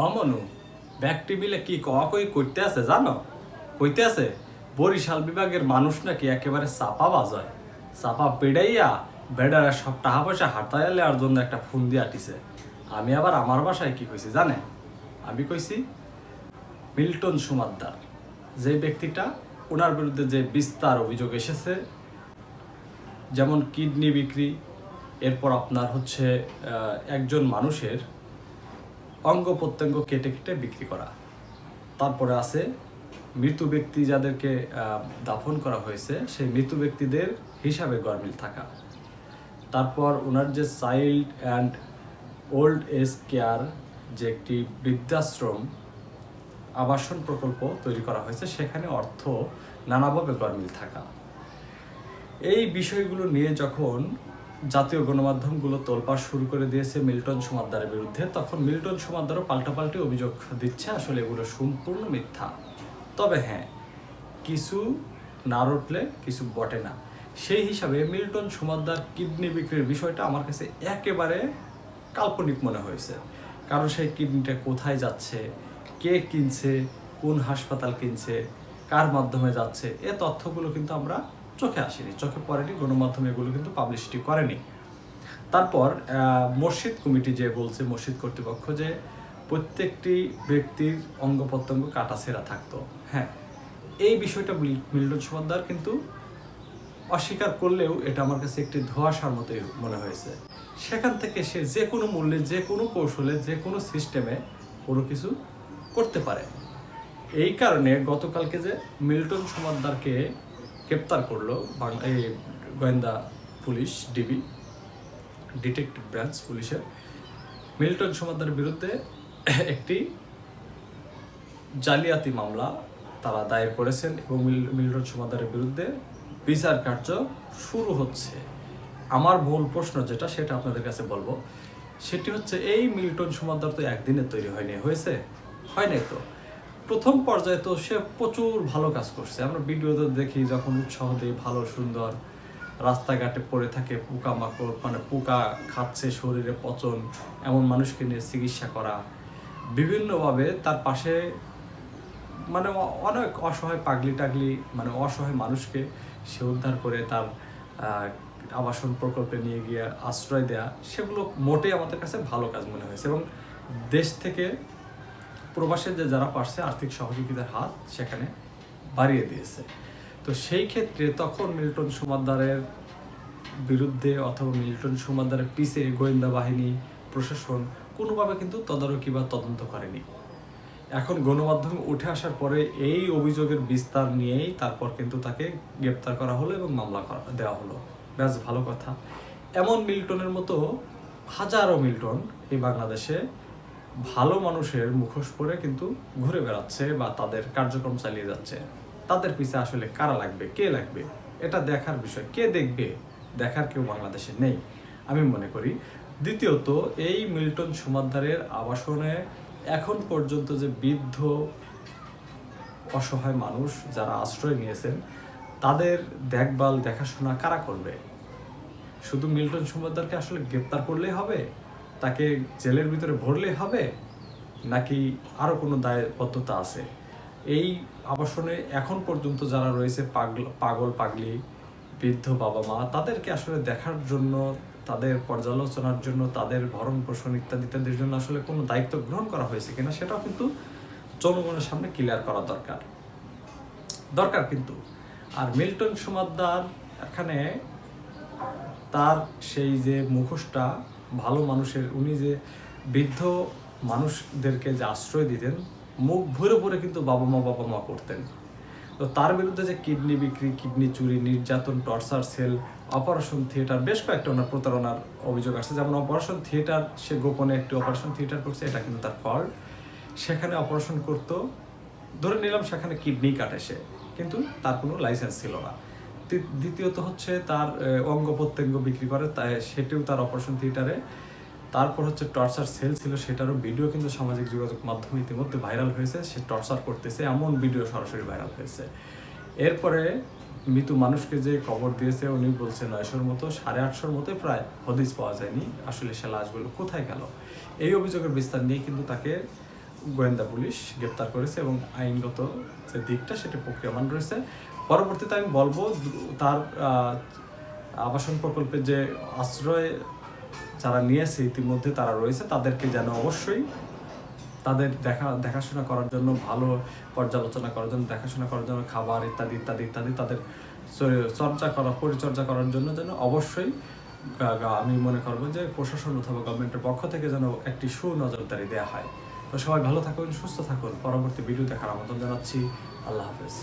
হমনু ব্যাগটি মিলে কি কই করতে আছে, জানো? কইতে আছে, বরিশাল বিভাগের মানুষ নাকি একেবারে চাপা বাজায়। চাপা পেড়াইয়া বেডারে সব টাকা পয়সা হাতায় আর জন্য একটা ফোন দিয়ে আটিছে। আমি আবার আমার বাসায় কি কইছি, জানে? আমি কইছি, মিল্টন সুমাদ্দার, যে ব্যক্তিটা ওনার বিরুদ্ধে যে বিস্তার অভিযোগ এসেছে, যেমন কিডনি বিক্রি, এরপর আপনার হচ্ছে একজন মানুষের অঙ্গ প্রত্যঙ্গ কেটে কেটে বিক্রি করা। তারপরে আছে মৃত ব্যক্তি যাদেরকে দাফন করা হয়েছে, সেই মৃত ব্যক্তিদের হিসাবে গরমিল থাকা। তারপর ওনার যে child and old age care যে একটি বৃদ্ধাশ্রম, আবাসন প্রকল্প তৈরি করা হয়েছে, সেখানে অর্থ নানাভাবে গরমিল থাকা। এই বিষয়গুলো নিয়ে যখন জাতীয় গণমাধ্যমগুলো তোলপাড় শুরু করে দিয়েছে মিল্টন সুমাদ্দারের বিরুদ্ধে। তখন মিল্টন সুমাদ্দারও পাল্টাপাল্টি অভিযোগ দিচ্ছে, আসলে এগুলো সম্পূর্ণ মিথ্যা। তবে হ্যাঁ কিছু না রটলে কিছু বটে না। সেই হিসাবে মিল্টন সুমাদ্দার কিডনি বিক্রির বিষয়টা আমার কাছে একেবারে কাল্পনিক মনে হয়েছে। কারণ সেই কিডনিটা কোথায় যাচ্ছে, কে কিনছে, কোন হাসপাতাল কিনছে, কার মাধ্যমে যাচ্ছে, এ তথ্যগুলো কিন্তু আমরা চোখে আসেনি, চোখে পড়েনি, গণমাধ্যমে এগুলো কিন্তু পাবলিসিটি করেনি। তারপর মসজিদ কমিটি যে বলছে, মসজিদ কর্তৃপক্ষ যে প্রত্যেকটি ব্যক্তির অঙ্গ প্রত্যঙ্গ কাটাছেঁড়া থাকতো। হ্যাঁ এই বিষয়টা মিল- মিল্টন সুমাদ্দার কিন্তু অস্বীকার করলেও এটা আমার কাছে একটি ধোঁয়াশার মতোই মনে হয়েছে। সেখান থেকে সে যে কোনো মূল্যে, যে কোনো কৌশলে, যে কোনো সিস্টেমে কোনো কিছু করতে পারে। এই কারণে গতকালকে যে মিল্টন সমাদ্দারকে গ্রেপ্তার করল এই গোয়েন্দা পুলিশ, ডিবি, ডিটেকটিভ ব্রাঞ্চ পুলিশের। মিল্টন সমাদ্দারের বিরুদ্ধে একটি জালিয়াতি মামলা তারা দায়ের করেছেন এবং মিল- মিল্টন সমাদারের বিরুদ্ধে বিচার কার্য শুরু হচ্ছে। আমার মূল প্রশ্ন যেটা, সেটা আপনাদের কাছে বলব। সেটি হচ্ছে, এই মিল্টন সমাদার তো একদিনে তৈরি হয়নি। হয়েছে? হয় নাই তো? প্রথম পর্যায়ে তো সে প্রচুর ভালো কাজ করছে। আমরা ভিডিওতে দেখি যখন উৎসাহ দিই ভালো, সুন্দর, রাস্তাঘাটে পড়ে থাকে পোকা মাকড় মানে পোকা খাচ্ছে শরীরে পচন, এমন মানুষকে নিয়ে চিকিৎসা করা। বিভিন্নভাবে তার পাশে মানে অনেক অসহায় পাগলি টাগলি মানে অসহায় মানুষকে সে উদ্ধার করে তার আবাসন প্রকল্পে নিয়ে গিয়ে আশ্রয় দেয়া, সেগুলো মোটেই আমাদের কাছে ভালো কাজ মনে হয়েছে। এবং দেশ থেকে প্রবাসে যে যারা পারছে আর্থিক সহযোগিতার হাত সেখানে বাড়িয়ে দিয়েছে। তো সেই ক্ষেত্রে তখন মিল্টন সুমাদ্দারের বিরুদ্ধে অথবা মিল্টন সুমাদ্দারের পিছে গোয়েন্দা বাহিনী, প্রশাসন কোনোভাবে কিন্তু তদারকি বা তদন্ত করেনি। এখন গণমাধ্যম উঠে আসার পরে এই অভিযোগের বিস্তার নিয়েই তারপর কিন্তু তাকে গ্রেপ্তার করা হলো এবং মামলা করা, দেওয়া হলো। ব্যাস, ভালো কথা। এমন মিল্টনের মতো হাজারো মিল্টন এই বাংলাদেশে ভালো মানুষের মুখোশ পরে কিন্তু ঘুরে বেড়াচ্ছে বা তাদের কার্যক্রম চালিয়ে যাচ্ছে। তাদের পিছে আসলে কারা লাগবে, কে লাগবে? এটা দেখার বিষয়। কে দেখবে? দেখার কেউ বাংলাদেশে নেই, আমি মনে করি। দ্বিতীয়ত, এই মিল্টন সুমাদ্দারের আবাসনে এখন পর্যন্ত যে বৃদ্ধ, অসহায় মানুষ যারা আশ্রয় নিয়েছেন, তাদের দেখভাল, দেখাশোনা কারা করবে? শুধু মিল্টন সুমাদ্দারকে আসলে গ্রেপ্তার করলেই হবে? তাকে জেলের ভিতরে ভরলেই হবে নাকি আরও কোনো দায়বদ্ধতা আছে? এই আবাসনে এখন পর্যন্ত যারা রয়েছে পাগল পাগল, পাগলি, বৃদ্ধ বাবা মা, তাদেরকে আসলে দেখার জন্য, তাদের পর্যালোচনার জন্য, তাদের ভরণ পোষণ ইত্যাদি ইত্যাদির জন্য আসলে কোনো দায়িত্ব গ্রহণ করা হয়েছে কিনা সেটাও কিন্তু জনগণের সামনে ক্লিয়ার করা দরকার। দরকার কিন্তু। আর মিল্টন সুমাদ্দার এখানে তার সেই যে মুখোশটা ভালো মানুষের, উনি যে বৃদ্ধ মানুষদেরকে যে আশ্রয় দিতেন, মুখ ভরে ভরে কিন্তু বাবা মা বাবা মা করতেন। তো তার বিরুদ্ধে যে কিডনি বিক্রি, কিডনি চুরি, নির্যাতন, টর্চার, সেল, অপারেশন থিয়েটার, বেশ কয়েকটা ওনার প্রতারণার অভিযোগ আসছে যেমন অপারেশন থিয়েটার, সে গোপনে একটি অপারেশন থিয়েটার করছে, এটা কিন্তু তার ফল্ট সেখানে অপারেশন করতো, ধরে নিলাম সেখানে কিডনি কাটে সে, কিন্তু তার কোনো লাইসেন্স ছিল না। দ্বিতীয়ত হচ্ছে তার অঙ্গ প্রত্যঙ্গ বিক্রি করে, তাই সেটিও তার অপারেশন থিয়েটারে তারপর হচ্ছে টর্চার সেল ছিল, সেটারও ভিডিও কিন্তু সামাজিক যোগাযোগ মাধ্যমে ইতিমধ্যে ভাইরাল হয়েছে, সে টর্চার করতেছে, এমন ভিডিও সরাসরি ভাইরাল হয়েছে। এরপরে মৃত মানুষকে যে কবর দিয়েছে, উনি বলছে নয়শোর মতো, সাড়ে আটশোর মতো প্রায় হদিস পাওয়া যায়নি। আসলে সে লাশগুলো কোথায় গেল? এই অভিযোগের বিস্তার নিয়ে কিন্তু তাকে গোয়েন্দা পুলিশ গ্রেপ্তার করেছে এবং আইনগত যে দিকটা, সেটা প্রক্রিয়ামান রয়েছে। পরবর্তীতে আমি বলব, তার আবাসন প্রকল্পের যে আশ্রয় যারা নিয়েছে, ইতিমধ্যে তারা রয়েছে, তাদেরকে যেন অবশ্যই তাদের দেখা, দেখাশোনা করার জন্য, ভালো পর্যালোচনা করার জন্য, দেখাশোনা করার জন্য, খাবার ইত্যাদি ইত্যাদি ইত্যাদি তাদের চর্চা করা, পরিচর্যা করার জন্য যেন অবশ্যই আমি মনে করব যে প্রশাসন অথবা গভর্নমেন্টের পক্ষ থেকে যেন একটি সুনজরদারি দেওয়া হয়। তো সবাই ভালো থাকুন সুস্থ থাকুন। পরবর্তী ভিডিও দেখার আমন্ত্রণ জানাচ্ছি। আল্লাহ হাফেজ।